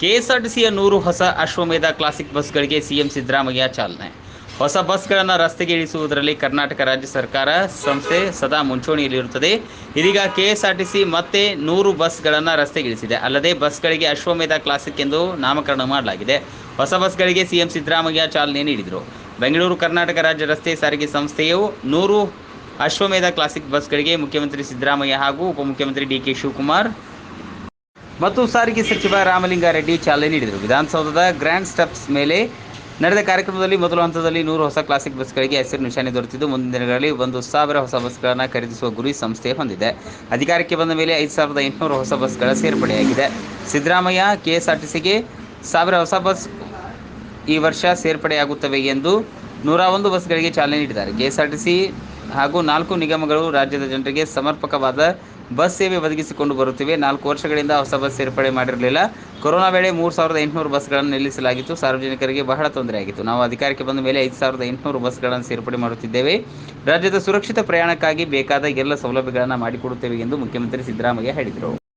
ಕೆಎಸ್ಆರ್ಟಿಸಿಯ ನೂರು ಹೊಸ ಅಶ್ವಮೇಧ ಕ್ಲಾಸಿಕ್ ಬಸ್ಗಳಿಗೆ ಸಿಎಂ ಸಿದ್ದರಾಮಯ್ಯ ಚಾಲನೆ. ಹೊಸ ಬಸ್ಗಳನ್ನು ರಸ್ತೆಗೆ ಇಳಿಸುವುದರಲ್ಲಿ ಕರ್ನಾಟಕ ರಾಜ್ಯ ಸರ್ಕಾರ ಸಂಸ್ಥೆ ಸದಾ ಮುಂಚೂಣಿಯಲ್ಲಿರುತ್ತದೆ. ಇದೀಗ ಕೆಎಸ್ಆರ್ಟಿಸಿ ಮತ್ತೆ ನೂರು ಬಸ್ಗಳನ್ನು ರಸ್ತೆಗೆ ಇಳಿಸಿದೆ. ಅಲ್ಲದೆ ಬಸ್ಗಳಿಗೆ ಅಶ್ವಮೇಧ ಕ್ಲಾಸಿಕ್ ಎಂದು ನಾಮಕರಣ ಮಾಡಲಾಗಿದೆ. ಹೊಸ ಬಸ್ಗಳಿಗೆ ಸಿಎಂ ಸಿದ್ದರಾಮಯ್ಯ ಚಾಲನೆ ನೀಡಿದರು. ಬೆಂಗಳೂರು ಕರ್ನಾಟಕ ರಾಜ್ಯ ರಸ್ತೆ ಸಾರಿಗೆ ಸಂಸ್ಥೆಯು ನೂರು ಅಶ್ವಮೇಧ ಕ್ಲಾಸಿಕ್ ಬಸ್ಗಳಿಗೆ ಮುಖ್ಯಮಂತ್ರಿ ಸಿದ್ದರಾಮಯ್ಯ ಹಾಗೂ ಉಪಮುಖ್ಯಮಂತ್ರಿ ಡಿ ಕೆ ಶಿವಕುಮಾರ್ ಮತ್ತು ಸಾರಿಗೆ ಸಚಿವ ರಾಮಲಿಂಗಾರೆಡ್ಡಿ ಚಾಲನೆ ನೀಡಿದರು. ವಿಧಾನಸೌಧದ ಗ್ರ್ಯಾಂಡ್ ಸ್ಟೆಪ್ಸ್ ಮೇಲೆ ನಡೆದ ಕಾರ್ಯಕ್ರಮದಲ್ಲಿ ಮೊದಲ ಹಂತದಲ್ಲಿ ನೂರು ಹೊಸ ಕ್ಲಾಸಿಕ್ ಬಸ್ಗಳಿಗೆ ಹಸಿರು ನಿಶಾನೆ ದೊರೆತಿದ್ದು. ಮುಂದಿನ ದಿನಗಳಲ್ಲಿ ಒಂದು ಸಾವಿರ ಹೊಸ ಬಸ್ಗಳನ್ನು ಖರೀದಿಸುವ ಗುರಿ ಸಂಸ್ಥೆ ಹೊಂದಿದೆ. ಅಧಿಕಾರಕ್ಕೆ ಬಂದ ಮೇಲೆ ಐದು ಸಾವಿರದ ಎಂಟುನೂರು ಹೊಸ ಬಸ್ಗಳ ಸೇರ್ಪಡೆಯಾಗಿದೆ. ಸಿದ್ದರಾಮಯ್ಯ, ಕೆಎಸ್ಆರ್ಟಿಸಿಗೆ ಸಾವಿರ ಹೊಸ ಬಸ್ ಈ ವರ್ಷ ಸೇರ್ಪಡೆಯಾಗುತ್ತವೆ ಎಂದು ನೂರ ಒಂದು ಬಸ್ಗಳಿಗೆ ಚಾಲನೆ ನೀಡಿದ್ದಾರೆ. ಕೆಎಸ್ಆರ್ಟಿಸಿ ಹಾಗೂ ನಾಲ್ಕು ನಿಗಮಗಳು ರಾಜ್ಯದ ಜನರಿಗೆ ಸಮರ್ಪಕವಾದ ಬಸ್ ಸೇವೆ ಒದಗಿಸಿಕೊಂಡು ಬರುತ್ತಿವೆ. ನಾಲ್ಕು ವರ್ಷಗಳಿಂದ ಹೊಸ ಬಸ್ ಸೇರ್ಪಡೆ ಮಾಡಿರಲಿಲ್ಲ. ಕೊರೋನಾ ವೇಳೆ ಮೂರು ಸಾವಿರದ ಎಂಟುನೂರು ಬಸ್ಗಳನ್ನು ನಿಲ್ಲಿಸಲಾಗಿತ್ತು. ಸಾರ್ವಜನಿಕರಿಗೆ ಬಹಳ ತೊಂದರೆಯಾಗಿತ್ತು. ನಾವು ಅಧಿಕಾರಕ್ಕೆ ಬಂದ ಮೇಲೆ ಐದು ಸಾವಿರದ ಎಂಟುನೂರು ಬಸ್ಗಳನ್ನು ಸೇರ್ಪಡೆ ಮಾಡುತ್ತಿದ್ದೇವೆ. ರಾಜ್ಯದ ಸುರಕ್ಷಿತ ಪ್ರಯಾಣಕ್ಕಾಗಿ ಬೇಕಾದ ಎಲ್ಲ ಸೌಲಭ್ಯಗಳನ್ನು ಮಾಡಿಕೊಡುತ್ತೇವೆ ಎಂದು ಮುಖ್ಯಮಂತ್ರಿ ಸಿದ್ದರಾಮಯ್ಯ ಹೇಳಿದರು.